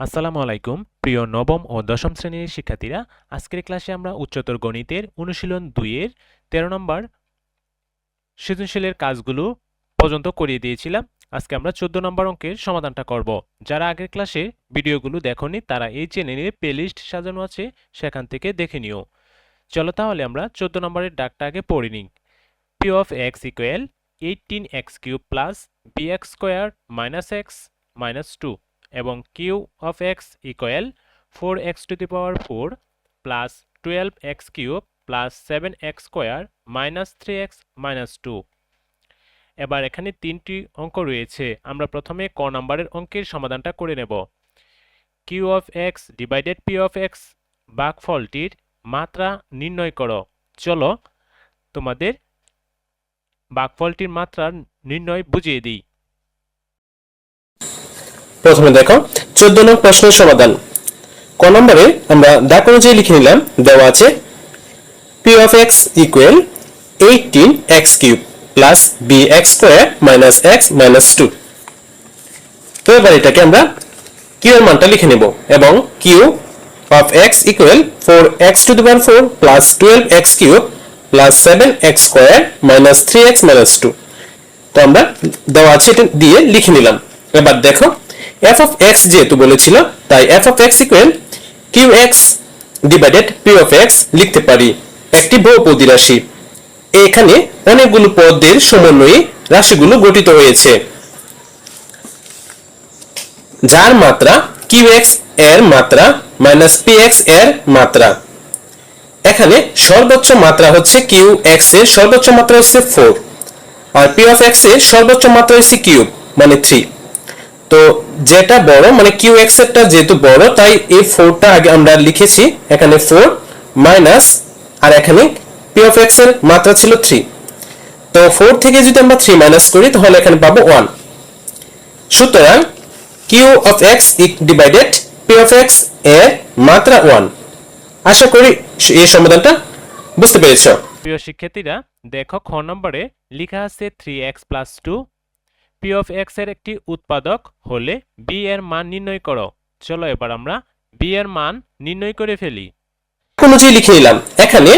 আসসালামু আলাইকুম, প্রিয় নবম ও দশম শ্রেণির শিক্ষার্থীরা। আজকের ক্লাসে আমরা উচ্চতর গণিতের অনুশীলন দুইয়ের তেরো নম্বর সৃজনশীলের কাজগুলো পর্যন্ত করিয়ে দিয়েছিলাম। আজকে আমরা চোদ্দ নম্বর অঙ্কের সমাধানটা করব। যারা আগের ক্লাসে ভিডিওগুলো দেখনি, তারা এই চ্যানেলে প্লেলিস্ট সাজানো আছে, সেখান থেকে দেখে নিও। চলো তাহলে আমরা চোদ্দ নম্বরের ডাকটা আগে পড়ে নিই। P of x equal eighteen x cube plus b x square minus x minus two এবং Q of x equal four x to the power four plus twelve x cube plus seven x square minus three x minus two এবার এখানে তিনটি অঙ্ক রয়েছে। আমরা প্রথমে ক নাম্বারের অঙ্কের সমাধানটা করে নেব। Q of x divided P of x বাঘফলটির মাত্রা নির্ণয় করো। চলো তোমাদের বাঘফলটির মাত্রা নির্ণয় বুঝিয়ে দিই। প্রথমে দেখো, চোদ্দ নং প্রশ্নের সমাধান। ক নম্বরে আমরা ডাক অনুযায়ী লিখে নিলাম, দেওয়া আছে P of x equal eighteen x cube plus b x square minus x minus two তো এবার এটাকে আমরা কিউ এর মানটা লিখে নেব এবং Q of x equal four x to the power four plus twelve x cube plus seven x square minus three x minus two তো আমরা দেওয়া আছে এটা দিয়ে লিখে নিলাম। এবার দেখো এফ অফ এক্স যেহেতু বলেছিল, তাই F of x equal Q x divided P of x লিখতে পারি একটি বহুপদী রাশি। এখানে অনেকগুলো পদের সমন্বয়ে রাশিগুলো গঠিত হয়েছে। যার মাত্রা কিউ এক্সের মাত্রা মাইনাস পি এক্সের মাত্রা। এখানে সর্বোচ্চ মাত্রা হচ্ছে কিউ এক্সের সর্বোচ্চ মাত্রা হচ্ছে ফোর আর পি অফ এক্সের সর্বোচ্চ মাত্রা হচ্ছে কিউব মানে থ্রি তো যেটা বড় মানে কিউ এক্স এরটা যেহেতু বড়, তাই এই ফোরটা আগে আমরা লিখেছি, এখানে ফোর মাইনাস আর এখানে পি অফ এক্সের মাত্রা ছিল থ্রি তো ফোর থেকে যদি আমরা থ্রি মাইনাস করি, তাহলে এখানে পাবো ওয়ান সুতরাং Q of x divided P of এক্সের মাত্রা ওয়ান আশা করি এই সমাধানটা বুঝতে পেরেছ। প্রিয় শিক্ষার্থীরা, দেখো খ নম্বরে লেখা আছে three x plus two P of এক্সের একটি উৎপাদক হলে বি এর মান নির্ণয় করো। চলো এবার আমরা বি এর মান নির্ণয় করে ফেলি। অনুযায়ী লিখে নিলাম। এখানে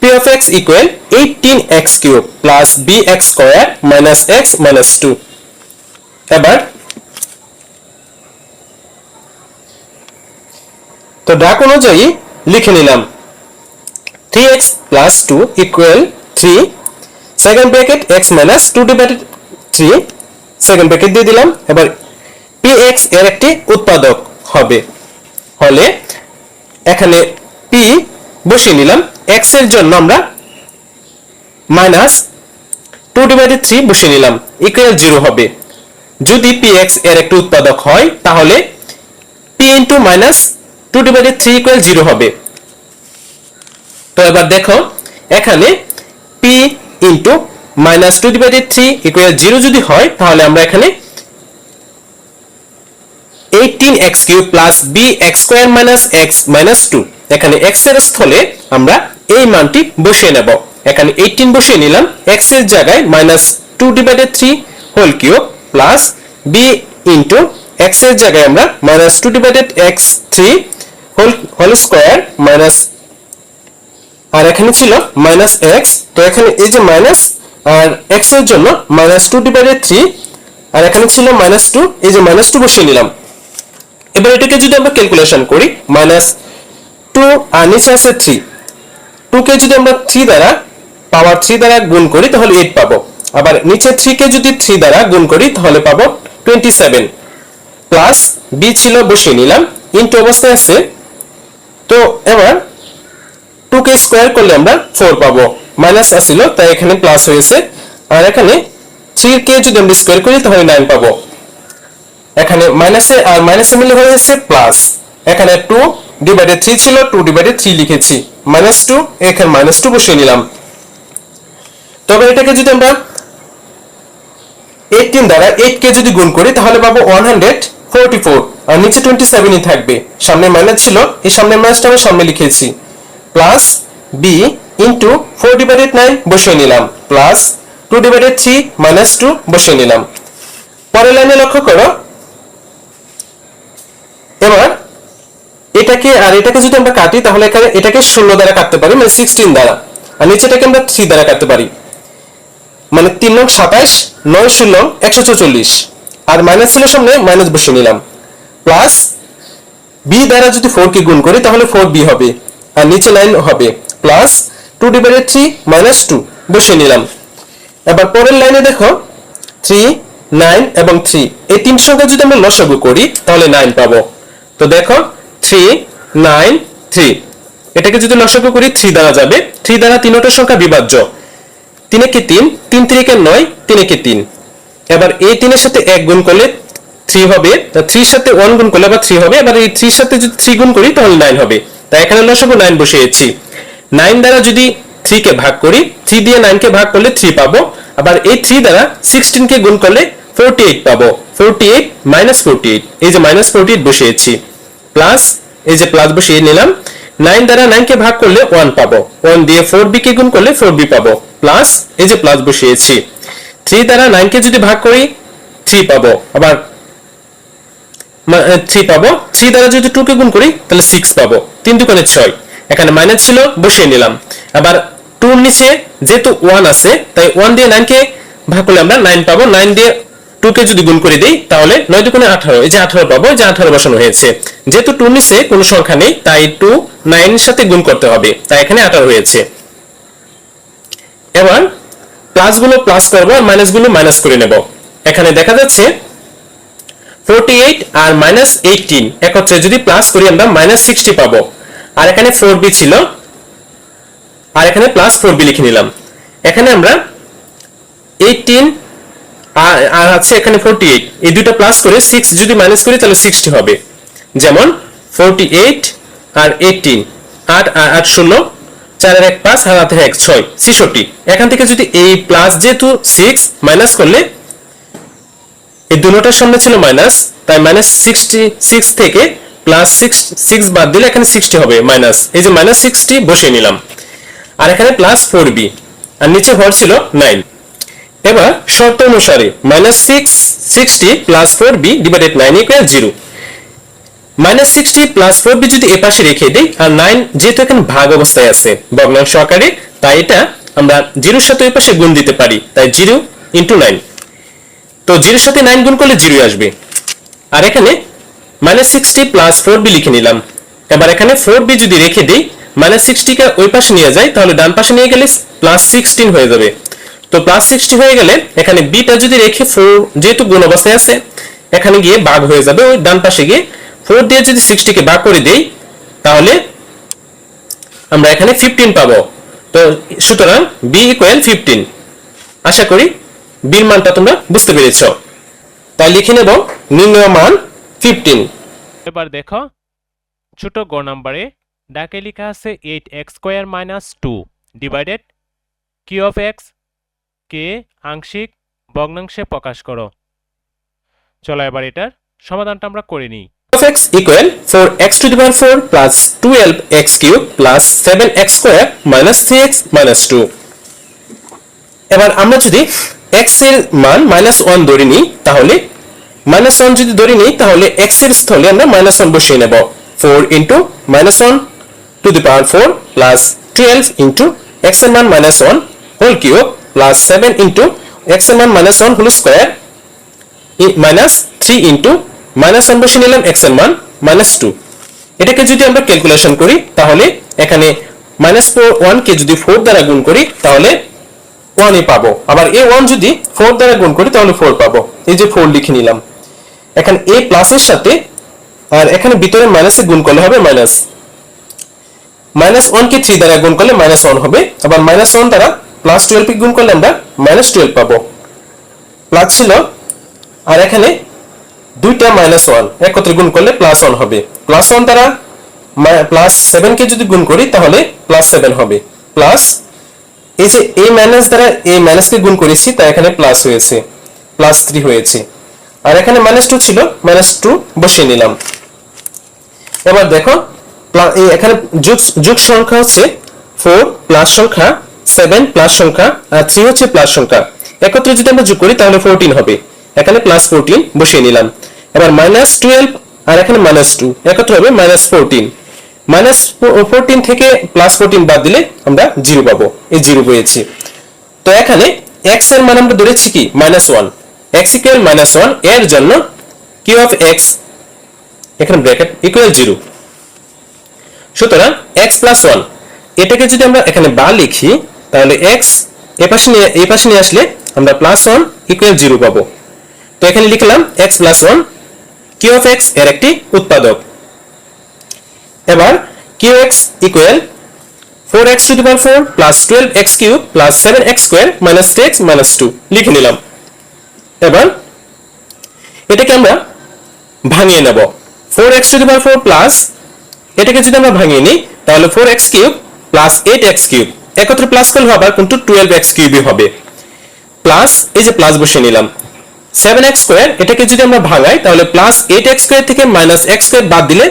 P of x equal eighteen x cube plus b x square minus x minus two এবার তো ডাক অনুযায়ী লিখে নিলাম। Three x plus two equal three second bracket x minus two divided three second bracket দিয়ে দিলাম। এবার পি এক্সের একটি উৎপাদক হবে। হলে এখানে পি বসিয়ে নিলাম। এক্সের জন্য আমরা মাইনাস টু ডিভাইডেড থ্রি বসিয়ে নিলাম। ইকুয়াল জিরো হবে। যদি পি এক্সের একটি উৎপাদক হয়, তাহলে P into minus two divided three equal zero হবে। তো এবার দেখো, এখানে P into minus two divided three equal zero যদি হয়, তাহলে আমরা এখানে eighteen x cube plus b x square minus x minus two এখানে এক্সের স্থলে আমরা এই মানটি বসিয়ে নেব। এখানে এইটিন বসিয়ে নিলাম। এক্সের জায়গায় minus two divided three whole cube plus b into এক্সের জায়গায় আমরা minus two divided x three whole whole square minus আর এখানে ছিল মাইনাস এক্স তো এখানে এই যে মাইনাস আর এক্সের জন্য মাইনাস টু ডিভাইডেড থ্রি আর এখানে ছিল মাইনাস টু এই যে মাইনাস টু বসিয়ে নিলাম। এবার এটাকে যদি আমরা ক্যালকুলেশন করি মাইনাস টু আর নিচে আছে থ্রি টু কে যদি আমরা থ্রি দ্বারা পাওয়ার থ্রি দ্বারা গুণ করি, তাহলে এইট পাবো। আবার নিচে থ্রি কে যদি থ্রি দ্বারা গুণ করি, তাহলে পাবো টোয়েন্টি সেভেন প্লাস বি ছিল, বসিয়ে নিলাম ইন্টু অবস্থায় আছে। তো এবার টু কে স্কোয়ার করলে আমরা ফোর পাবো। মাইনাস আসছিল তাই এখানে প্লাস হয়েছে। আর এখানে থ্রি কে যদি আমরা স্কোয়ার করি, তাহলে নাইন পাবো। এখানে মাইনাসে আর মাইনাসে মিলে হয়েছে প্লাস এখানে টু ডিভাইডেড থ্রি ছিল টু ডিভাইডেড থ্রি লিখেছি। মাইনাস টু এখানে মাইনাস টু বসিয়ে নিলাম। তবে এটাকে যদি আমরা এইটিন দ্বারা এইট কে যদি গুণ করি, তাহলে পাবো ওয়ান হান্ড্রেড ফোরটি ফোর আর নিচে টোয়েন্টি সেভেনই থাকবে। সামনে মাইনাস ছিল, এই সামনে মাইনাসটা আমি সামনে লিখেছি। Plus b into four divided nine বসিয়ে নিলাম plus two divided three minus two বসিয়ে নিলাম। পরের লাইনে লক্ষ্য করো। এবার এটাকে, আর এটাকে যদি আমরা কাটি, তাহলে এখানে এটাকে ষোলো দ্বারা কাটতে পারি মানে সিক্সটিন দ্বারা। আর নিচেটাকে আমরা থ্রি দ্বারা কাটতে পারি। মানে তিন নং সাতাইশ, নয় ষোলো একশো চৌচল্লিশ। আর মাইনাস ছিল সামনে মাইনাস বসিয়ে নিলাম। প্লাস বি দ্বারা যদি ফোর কে গুণ করি, তাহলে ফোর বি হবে। আর নিচে নাইন হবে। Plus two divided three minus two বসিয়ে নিলাম। এবার পরের লাইনে দেখো থ্রি নাইন এবং থ্রি এই তিন সংখ্যা যদি আমরা লসাগু করি, তাহলে নাইন পাবো। তো দেখো থ্রি নাইন থ্রি এটাকে যদি লসাগু করি থ্রি দ্বারা যাবে। থ্রি দ্বারা তিনটা সংখ্যা বিভাজ্য। তিনে কি তিন তিন তিরিকে নয়, তিনে কি তিন। এবার এই তিনের সাথে এক গুণ করলে থ্রি হবে। থ্রির সাথে ওয়ান গুণ করলে আবার থ্রি হবে। এবার এই থ্রির সাথে যদি থ্রি গুণ করি, তাহলে নাইন হবে। তাই এখানে লসাগু নাইন বসিয়েছি। নাইন দ্বারা যদি থ্রি কে ভাগ করি থ্রি দিয়ে নাইন কে ভাগ করলে থ্রি পাবো। আবার এই থ্রি দ্বারা সিক্সটিন কে গুণ করলে ফোরটি এইট পাবো। Forty eight minus forty eight এই যে মাইনাস ফোরটি এইট বসিয়েছি। প্লাস এই যে প্লাস বসিয়ে নিলাম নাইন দ্বারা নাইন কে ভাগ করলে ওয়ান পাবো। ওয়ান দিয়ে ফোর বি কে গুণ করলে ফোর বি পাবো। প্লাস এই যে প্লাস বসিয়েছি। থ্রি দ্বারা নাইন কে যদি ভাগ করি থ্রি পাবো। আবার থ্রি পাবো। থ্রি দ্বারা যদি টু কে গুণ করি, তাহলে সিক্স পাবো। তিন দুকানে ছয়। এখানে মাইনাস ছিল, বসিয়ে নিলাম। আবার টুর নিচে যেহেতু ওয়ান আছে, তাই ওয়ান দিয়ে নাইন কে ভাগ করলে আমরা নাইন পাবো। নাইন দিয়ে টু কে যদি গুণ করে দিই, তাহলে নয় দুগুণে আঠারো। এই যে আঠারো পাবো, এই যে আঠারো বসানো হয়েছে। যেহেতু টুর নিচে কোনো সংখ্যা নেই, তাই টু নাইনের সাথে গুণ করতে হবে। তাই এখানে আঠারো হয়েছে। এবার প্লাসগুলো প্লাস করব আর মাইনাসগুলো মাইনাস করে নেব। এখানে দেখা যাচ্ছে 48 আর মাইনাস এইটিন একত্রে যদি প্লাস করি, আমরা মাইনাস সিক্সটি পাবো। আর এখানে ফোর বি ছিল। আর এখানে প্লাস ফোর বি লিখে নিলাম। এখানে আমরা এইটিন আর আছে এখানে ফোরটি এইট এই দুটো প্লাস করে সিক্স যদি মাইনাস করি, তাহলে সিক্সটি হবে। যেমন ফোরটি এইট আর এইটিন আট আট ষোলো, চার এক পাঁচ, আর হাতে এক ছয়, ছিষট্টি। এখান থেকে যদি এই প্লাস যেহেতু সিক্স মাইনাস করলে এই দুটোটার সামনে ছিল মাইনাস তাই মাইনাস সিক্সটি সিক্স থেকে প্লাস সিক্স সিক্স বাদ দিলে এখানে সিক্সটি হবে মাইনাস এই যে মাইনাস সিক্সটি বসিয়ে নিলাম। আর এখানে প্লাস ফোর বি আর নিচে ভর ছিল নাইন এবার শর্ত অনুসারে minus six sixty plus four b divided nine equal zero minus sixty plus four b যদি এপাশে রেখে দিই, আর নাইন যেহেতু এখানে ভাগ অবস্থায় আছে, ভগ্নাংশ আকারে, তাই এটা আমরা জিরোর সাথে ওই পাশে গুণ দিতে পারি। তাই জিরো ইন্টু নাইন তো জিরোর সাথে নাইন গুণ করলে জিরো আসবে। আর এখানে minus sixty plus four b লিখে নিলাম। এবার এখানে ফোর বি যদি রেখে দিই মাইনাস সিক্সটিকে ওই পাশে নিয়ে যাই, তাহলে ডান পাশে নিয়ে গেলে প্লাস সিক্সটিন হয়ে যাবে। তো প্লাস সিক্সটি হয়ে গেলে এখানে বিটা যদি রেখে ফোর যেহেতু গুণ অবস্থায় আছে, এখানে গিয়ে ভাগ হয়ে যাবে, ওই ডান পাশে গিয়ে। ফোর দিয়ে যদি সিক্সটিকে ভাগ করে দেই, তাহলে আমরা এখানে ফিফটিন পাবো। তো সুতরাং বি ইকুয়াল ফিফটিন আশা করি বির মানটা তোমরা বুঝতে পেরেছ। তাই লিখে নেব নির্ণয় মান ফিফটিন। এবার দেখো ছোট গ নাম্বারে ডাকে লেখা আছে eight x square minus two divided Q of x? কে? আংশিক ভগ্নাংশে প্রকাশ করো। চলো এবার এটার সমাধানটা আমরা করে নিই। Of x equal 4x to the power 4 plus 12x cube plus 7x square minus 3x minus 2 এবার আমরা যদি x এর মান মাইনাস ওয়ান ধরে নিই তাহলে মাইনাস ওয়ান যদি ধরে নিই, তাহলে x এর স্থলে আমরা মাইনাস ওয়ান বসিয়ে নেব। Four into minus one to the power four plus twelve into এক্সের মান minus one whole cube plus seven into এক্সের মান minus one whole square minus three into minus one বসে নিলাম এক্সের মান মাইনাস টু এটাকে যদি আমরা ক্যালকুলেশন করি, তাহলে এখানে মাইনাস ফোর ওয়ান কে যদি ফোর দ্বারা গুণ করি, তাহলে ওয়ানই পাবো। আবার এ ওয়ান যদি ফোর দ্বারা গুণ করি, তাহলে ফোর পাবো। এই যে ফোর লিখে নিলাম। এখন এ প্লাসের সাথে আর এখানে ভিতরে মাইনাসে গুণ করলে হবে মাইনাস মাইনাস কে থ্রি দ্বারা গুণ করলে মাইনাস ওয়ান হবে। আবার মাইনাস ওয়ান দ্বারা প্লাস টুয়েলভ গুণ করলে আমরা মাইনাস টুয়েলভ পাবো। প্লাস ছিল আর এখানে দুইটা মাইনাস ওয়ান একত্রে গুণ করলে প্লাস ওয়ান হবে। প্লাস ওয়ান দ্বারা প্লাস সেভেন কে যদি গুণ করি তাহলে প্লাস সেভেন হবে। প্লাস এই যে এই মাইনাস দ্বারা এই মাইনাস কে গুণ করেছি তাই এখানে প্লাস হয়েছে। প্লাস থ্রি হয়েছে। আর এখানে মাইনাস টু ছিল মাইনাস টু বসিয়ে নিলাম। এবার দেখো এখানে যোগ সংখ্যা হচ্ছে ফোর প্লাস সংখ্যা সেভেন প্লাস সংখ্যা, আর থ্রি হচ্ছে প্লাস সংখ্যা। একত্রে যদি আমরা যোগ করি, তাহলে ফোরটিন হবে। এখানে প্লাস ফোরটিন বসিয়ে নিলাম। এবার মাইনাস টুয়েলভ আর এখানে মাইনাস টু একত্রে হবে মাইনাস ফোরটিন মাইনাস ফোরটিন থেকে প্লাস ফোরটিন বাদ দিলে আমরা জিরো পাবো। এই জিরো পেয়েছি। তো এখানে এক্সের মান আমরা ধরেছি কি? Minus one x equal minus ওয়ানের জন্য কিউ অফ এক্স এখানে ব্র্যাকেট ইকুয়াল জিরো সুতরাং এক্স প্লাস ওয়ান এটাকে যদি আমরা এখানে বা লিখি, তাহলে এক্স এ পাশে নিয়ে এই পাশে নিয়ে আসলে আমরা প্লাস ওয়ান ইকুয়াল জিরো পাবো। তো এখানে লিখলাম x plus one Q of এক্সের একটি উৎপাদক। এবার Q x equal four x two the four plus twelve x cube plus seven x square minus three x minus two লিখে নিলাম। এবার এটাকে আমরা ভাঙিয়ে নেব। Four x to the power four plus এটাকে যদি আমরা ভাঙিয়ে নিই, তাহলে four x cube plus eight x cube একত্রে প্লাস করলে হবে কিন্তু টুয়েলভ এক্স কিউবই হবে। প্লাস এই যে প্লাস বসিয়ে নিলাম সেভেন এক্স স্কোয়ার এটাকে যদি আমরা ভাঙাই, তাহলে প্লাস এইট এক্স স্কোয়ার থেকে মাইনাস এক্স স্কোয়ার বাদ দিলে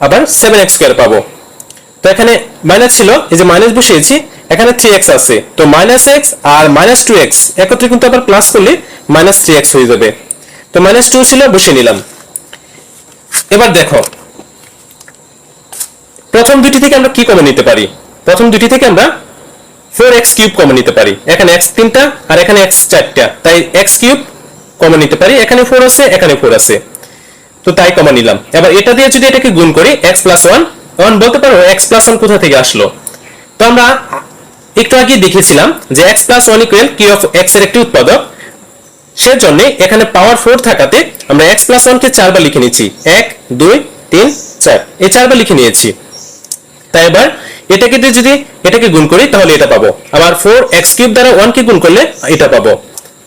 আবার সেভেন এক্স স্কোয়ার পাবো। তো এখানে মাইনাস ছিল, এই যে মাইনাস বসিয়েছি, এখানে থ্রি এক্স আছে। তো মাইনাস এক্স আর মাইনাস টু এক্স একত্রে কিন্তু আবার প্লাস করলে মাইনাস থ্রি এক্স হয়ে যাবে। তো মাইনাস টু ছিল, বসিয়ে নিলাম। এবার দেখো, প্রথম দুটি থেকে আমরা কি কমন নিতে পারি? প্রথম দুটি থেকে আমরা ফোর এক্স কিউব কমন নিতে পারি। এখানে এক্স তিনটা আর এখানে এক্স চারটা। তাই এক্স কিউব কমন নিতে পারি। এখানে ফোর আছে, এখানে ফোর আছে। তো তাই কমন নিলাম। এবার এটা দিয়ে যদি এটাকে গুণ করি এক্স প্লাস ওয়ান ওয়ান বলতে পারো এক্স প্লাস ওয়ান কোথা থেকে আসলো? তো আমরা একটু আগে দেখেছিলাম যে x plus one equal Q of এক্সের একটি উৎপাদক। সেজন্য এখানে পাওয়ার ফোর থাকাতে আমরা এক্স প্লাস ওয়ানকে চারবার লিখে নিয়েছি এক, দুই, তিন, চার। এই চারবার লিখে নিয়েছি। তাই এবার এটাকে দিয়ে যদি এটাকে গুণ করি, তাহলে এটা পাবো। আবার ফোর এক্স কিউব দ্বারা ওয়ান কে গুণ করলে এটা পাবো।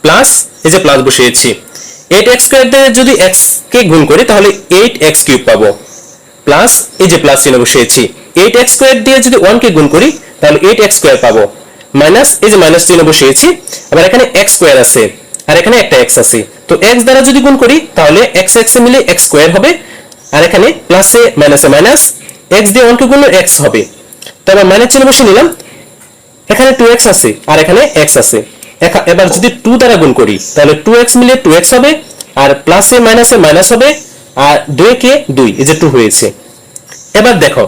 প্লাস এই যে প্লাস বসিয়েছি। এইট এক্স স্কোয়ার দিয়ে যদি এক্স কে গুণ করি, তাহলে এইট এক্স কিউব পাবো। প্লাস এই যে প্লাস চিহ্ন বসিয়েছি এইট এক্স স্কোয়ার দিয়ে যদি ওয়ান কে গুণ করি, তাহলে এইট এক্স স্কোয়ার পাবো। মাইনাস এই যে মাইনাস চিহ্ন বসিয়েছি, আবার এখানে এক্স স্কোয়ার আছে, আর এখানে একটা এক্স আছে। তো এক্স দ্বারা যদি গুণ করি, তাহলে এক্স এক্স মিলে এক্স স্কোয়ার হবে, আর এখানে প্লাসে মাইনাসে মাইনাস এক্স দিয়ে ওয়ান কে গুণলে এক্স হবে। তারপর মাইনাস চিহ্ন বসিয়ে নিলাম, এখানে টু এক্স আছে, আর এখানে এক্স আছে। এবার যদি টু দ্বারা গুণ করি, তাহলে টু এক্স মিলে টু এক্স হবে, আর প্লাসে মাইনাসে মাইনাস হবে, আর দুই কে দুই, এই যে টু হয়েছে। এবার দেখো,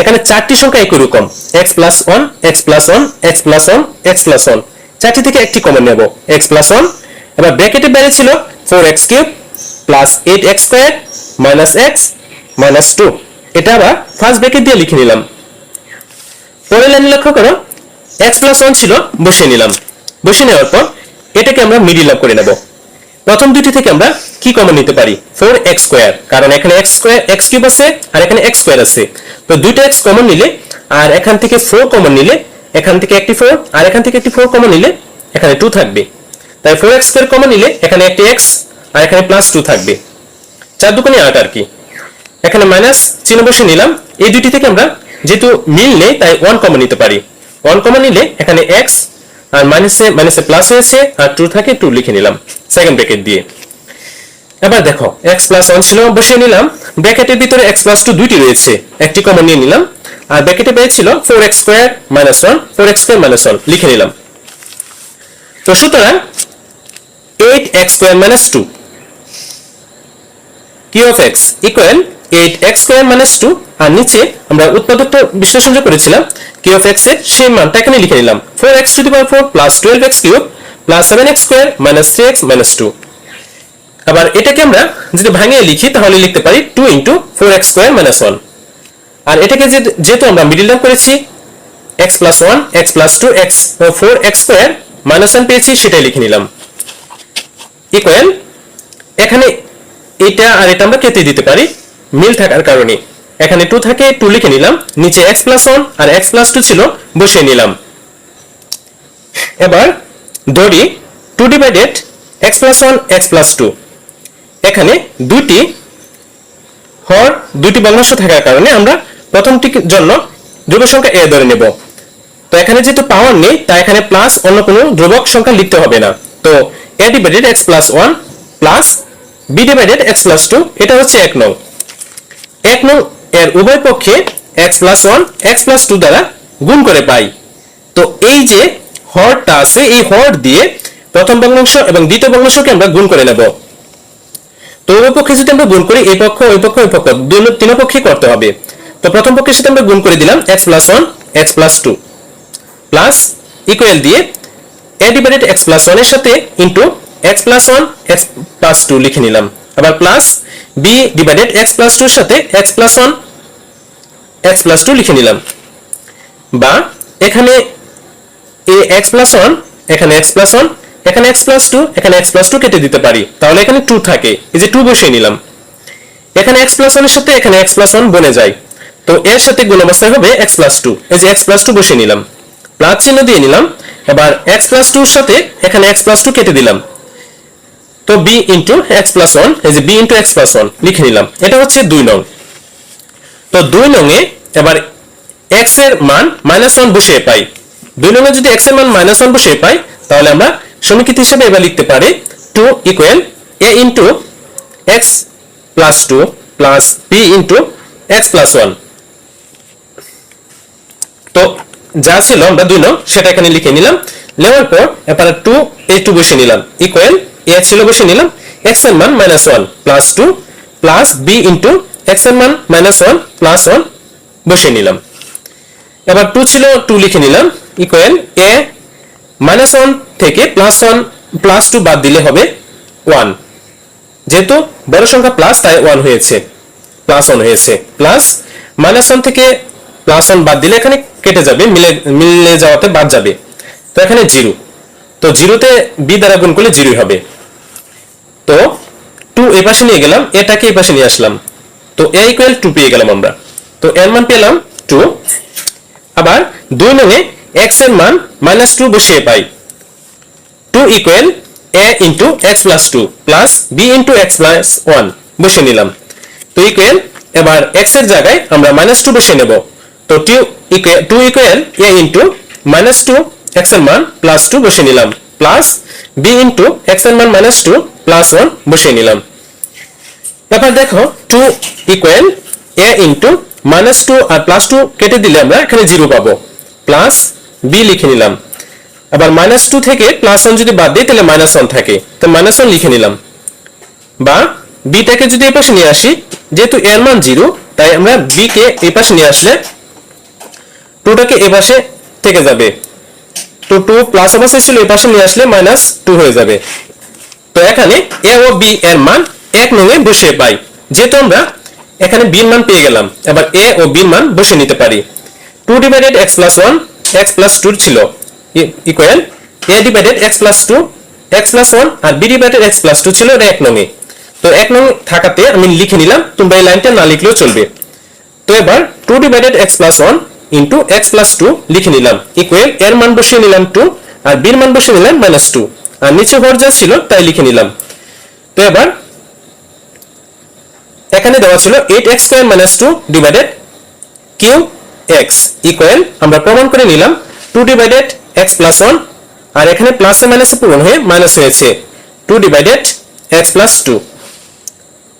এখানে চারটি সংখ্যা একই রকম x plus one x plus one x plus one x plus one চারটি থেকে একটি কমন নেব এক্স প্লাস ওয়ান এবার ব্র্যাকেটে ছিল four x cube plus eight x square minus x minus two এটা আবার ফার্স্ট ব্র্যাকেট দিয়ে লিখে নিলাম। পরের লাইনে লক্ষ্য করো এক্স প্লাস ওয়ান ছিল, বসিয়ে নিলাম। বসিয়ে নেওয়ার পর এটাকে আমরা মিডিল আপ করে নেব। প্রথম দুটি থেকে আমরা কি কমন নিতে পারি? ফোর এক্স স্কোয়ার কারণ এখানে এক্স স্কোয়ার এক্স কিউব আছে আর এখানে এক্স স্কোয়ার আছে। তো দুইটা এক্স কমন নিলে, আর এখান থেকে ফোর কমন নিলে, এখান থেকে একটি ফোর আর এখান থেকে একটি ফোর কমন নিলে এখানে টু থাকবে। তাই ফোর এক্স স্কোয়ার কমন নিলে এখানে একটি এক্স আর এখানে প্লাস টু থাকবে। চার দোকানে আট আর কি। এখানে মাইনাস চিহ্ন বসে নিলাম। এই দুটি থেকে আমরা যেহেতু মিল নেই, তাই ওয়ান কমন নিতে পারি। ওয়ান কমন নিলে এখানে এক্স আর মাইনাসে মাইনাসে প্লাস হয়েছে আর টু থাকে টু লিখে নিলাম সেকেন্ড ব্র্যাকেট দিয়ে। এবার দেখো এক্স প্লাস ওয়ান ছিল, বসিয়ে নিলাম। ব্র্যাকেটের ভিতরে এক্স প্লাস টু দুইটি রয়েছে, একটি কমন নিয়ে নিলাম। আর ব্র্যাকেটে পেয়েছিল four x square minus one four x square minus one লিখে নিলাম। তো সুতরাং eight x square minus two q of x? equal 8x square minus 2 আর নিচে আমরা উৎপাদকটা বিশ্লেষণ যে করেছিলাম of x এর সেই মানটা এখানে লিখে নিলাম। 4x to the power 4 plus 12x cube plus 7x square minus 3x minus 2 আবার এটাকে আমরা যদি ভাঙিয়ে লিখি, তাহলে লিখতে পারি 2 into 4x square minus 1 আর এটাকে যেহেতু আমরা মিডিল টার্ম করেছি, x plus 1 x plus 2 x 4x square minus 1 পেয়েছি, সেটাই লিখে নিলাম। ইকুয়াল এখানে এটা আর এটা আমরা কেটে দিতে পারি, মিল থাকার কারণে। এখানে টু থাকে টু লিখে নিলাম। নিচে এক্স প্লাস ওয়ান আর এক্স প্লাস টু ছিল, বসিয়ে নিলাম। এবার ধরি two divided x plus one x plus two এখানে দুটি হর দুটি ভগ্নাংশ থাকার কারণে আমরা প্রথমটির জন্য ধ্রুব সংখ্যা এ ধরে নেব। তো এখানে যেহেতু পাওয়ার নেই, তাই এখানে প্লাস অন্য কোনো ধ্রুবক সংখ্যা লিখতে হবে না। তো A divided x plus one plus b divided x plus two এটা হচ্ছে এক নং। এক নং এর উভয় পক্ষে x plus one x plus two দ্বারা গুণ করে পাই। তো এই যে হরটা আছে, এই হর দিয়ে প্রথম ভগ্নাংশ এবং দ্বিতীয় ভগ্নাংশকে আমরা গুণ করে নেব। তো উভয় পক্ষে যদি আমরা গুণ করি, এই পক্ষ, ওই পক্ষ ওই পক্ষ দুই তিন পক্ষে করতে হবে। তো প্রথম পক্ষের সাথে আমরা গুণ করে দিলাম X plus one X plus two plus equal দিয়ে এ ডিভাইডেড এক্স প্লাস ওয়ানের সাথে into X plus one X plus two লিখে নিলাম। আবার plus B divided X plus টুর সাথে X plus one X plus two লিখে নিলাম বা এখানে এ এক্স প্লাস ওয়ান এখানে এক্স প্লাস ওয়ান এখানে এক্স প্লাস টু এখানে এক্স প্লাস টু কেটে দিতে পারি তাহলে এখানে টু থাকে এই যে টু বসিয়ে নিলাম এখানে এক্স প্লাস ওয়ানের সাথে এখানে এক্স প্লাস ওয়ান বনে যায় তো এর সাথে গুণ অবস্থায় হবে এক্স প্লাস টু এই যে এক্স প্লাস টু বসিয়ে নিলাম প্লাস চিহ্ন দিয়ে নিলাম এবার এক্স প্লাস টুর সাথে এখানে এক্স প্লাস টু কেটে দিলাম তো B into X plus one এই যে B into X plus one লিখে নিলাম এটা হচ্ছে দুই নং তো দুই নঙে এবার এক্সের মান মাইনাস ওয়ান বসিয়ে পাই। দুই নঙে যদি এক্সের মান মাইনাস ওয়ান বসিয়ে পাই, তাহলে আমরা সমীকৃত হিসেবে এবার লিখতে পারি two equal A into X plus two plus B into X plus one তো যা ছিল আমরা দুই নং, সেটা এখানে লিখে নিলাম। নেওয়ার পর এবার টু এই টু বসে নিলাম। ইকুয়াল এ ছিল বসে নিলাম। এক্সের মান minus one plus two plus B into এক্সের মান মাইনাস ওয়ান প্লাস ওয়ান বসিয়ে নিলাম। এবার টু ছিল টু লিখে নিলাম। ইকুয়াল এ মাইনাস ওয়ান থেকে প্লাস ওয়ান প্লাস টু বাদ দিলে হবে ওয়ান যেহেতু বড় সংখ্যা প্লাস তাই ওয়ান হয়েছে। প্লাস ওয়ান হয়েছে। প্লাস মাইনাস ওয়ান থেকে প্লাস ওয়ান বাদ দিলে এখানে কেটে যাবে, মিলে মিলে যাওয়াতে বাদ যাবে। তো এখানে জিরো তো জিরোতে বি দ্বারা গুণ করলে জিরোই হবে। তো টু এই পাশে নিয়ে গেলাম এটাকে এই পাশে নিয়ে আসলাম। তো এ ইকুয়াল টু পেয়ে গেলাম আমরা। তো এর মান পেলাম টু আবার দুই নঙে এক্সের মান মাইনাস টু বসিয়ে পাই। Two equal A into X plus two plus B into X plus one বসে নিলাম। তো ইকুয়াল এবার এক্সের জায়গায় আমরা মাইনাস টু বসিয়ে নেব। তো two equal two equal A into minus two এক্সের মান প্লাস টু বসিয়ে নিলাম। প্লাস বি ইন্টু এক্সের মান মাইনাস টু প্লাস ওয়ান বসিয়ে নিলাম। এবার দেখো two equal A into minus two R plus two কেটে দিলে আমরা এখানে জিরো পাবো। প্লাস বি লিখে নিলাম। আবার মাইনাস টু থেকে প্লাস ওয়ান যদি বাদ দিই, তাহলে মাইনাস ওয়ান থাকে। তো মাইনাস ওয়ান লিখে নিলাম। বা বিটাকে যদি এই পাশে নিয়ে আসি, যেহেতু এর মান জিরো তাই আমরা বি কে এই পাশে নিয়ে আসলে টুটাকে এ পাশে থেকে যাবে। তো টু প্লাস অবস্থায় ছিল এই পাশে নিয়ে আসলে মাইনাস টু হয়ে যাবে। তো এখানে এ ও বি এর মান এক নঙে বসিয়ে পাই। যেহেতু আমরা এখানে বির মান পেয়ে গেলাম, এবার এ ও বির মান বসে নিতে পারি। Two divided X plus one X plus two ছিল। Equal A divided X plus two X plus one R B divided X plus two ছিল এটা এক নঙে তো এক নং থাকাতে আমি লিখে নিলাম, তোমরা এই লাইনটা না লিখলেও চলবে। তো এবার two divided X plus one into X plus two লিখে নিলাম। ইকুয়াল এর মান বসিয়ে নিলাম টু আর বির মান বসিয়ে নিলাম মাইনাস টু আর নিচে হর যা ছিল তাই লিখে নিলাম। তো এবার এখানে দেওয়া ছিল eight X square minus two divided Q X equal আমরা প্রমাণ করে নিলাম two divided X plus one আর এখানে প্লাসে মাইনাসে পূরণ হয়ে মাইনাস হয়েছে two divided X plus two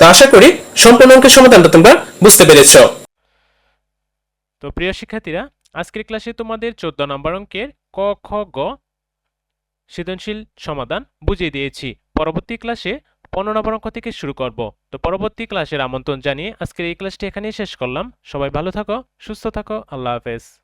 তো আশা করি সম্পূর্ণ অঙ্কের সমাধানটা তোমরা বুঝতে পেরেছ। তো প্রিয় শিক্ষার্থীরা, আজকের ক্লাসে তোমাদের চোদ্দ নম্বর অঙ্কের ক, খ, গ সৃজনশীল সমাধান বুঝিয়ে দিয়েছি। পরবর্তী ক্লাসে অঙ্ক থেকে শুরু করব। তো পরবর্তী ক্লাসের আমন্ত্রণ জানিয়ে আজকের এই ক্লাসটি এখানেই শেষ করলাম। সবাই ভালো থাকো, সুস্থ থাকো, আল্লাহ হাফেজ।